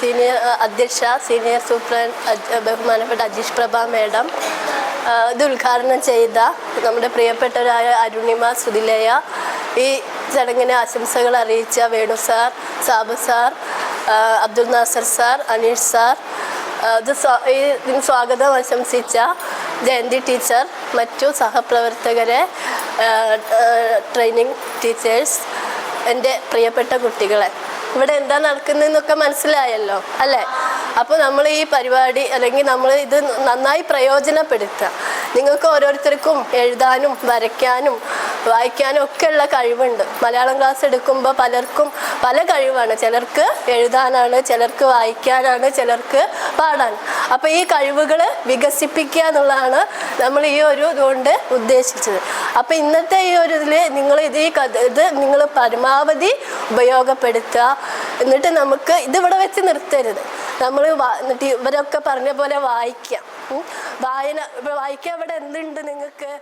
Senior അധ്യക്ഷ senior superintendent ബഹുമാനപ്പെട്ട അജീഷ് പ്രഭ madam ഇത് ഉദ്ഘാടനം ചെയ്ത നമ്മുടെ പ്രിയപ്പെട്ടവരായ അരുണിമ സുതിലയ ഈ ചടങ്ങിന് ആശംസകൾ അറിയിച്ച Venu sir Sabu sir Abdul Nasser sir Aneesh sir ഇത് ഈ ഇതിന് സ്വാഗതം ആശംസിച്ച ജയന്തി ടീച്ചർ മറ്റു സഹപ്രവർത്തകരെ ട്രെയിനിങ് ടീച്ചേഴ്സ് എന്റെ പ്രിയപ്പെട്ട കുട്ടികളെ. ഇവിടെ എന്താ നടക്കുന്നതെന്നൊക്കെ മനസ്സിലായല്ലോ അല്ലേ? അപ്പോൾ നമ്മൾ ഈ പരിപാടി അല്ലെങ്കിൽ നമ്മൾ ഇത് നന്നായി പ്രയോജനപ്പെടുത്തുക. നിങ്ങൾക്ക് ഓരോരുത്തർക്കും എഴുതാനും വരയ്ക്കാനും വായിക്കാനും ഒക്കെയുള്ള കഴിവുണ്ട്. മലയാളം ക്ലാസ് എടുക്കുമ്പോൾ പലർക്കും പല കഴിവാണ്. ചിലർക്ക് എഴുതാനാണ് ചിലർക്ക് വായിക്കാനാണ് ചിലർക്ക് പാടാൻ. അപ്പോൾ ഈ കഴിവുകൾ വികസിപ്പിക്കുക എന്നുള്ളതാണ് നമ്മൾ ഈ ഒരു ഇതുകൊണ്ട് ഉദ്ദേശിച്ചത്. അപ്പോൾ ഇന്നത്തെ ഈ ഒരു ഇതിൽ നിങ്ങൾ ഇത് ഈ കഥ ഇത് നിങ്ങൾ പരമാവധി ഉപയോഗപ്പെടുത്തുക. എന്നിട്ട് നമുക്ക് ഇതിവിടെ വെച്ച് നിർത്തരുത്. നമ്മൾ എന്നിട്ട് ഇവരൊക്കെ പറഞ്ഞ പോലെ വായിക്കാം. വായന വായിക്കാൻ ഇവിടെ എന്തുണ്ട് നിങ്ങൾക്ക്?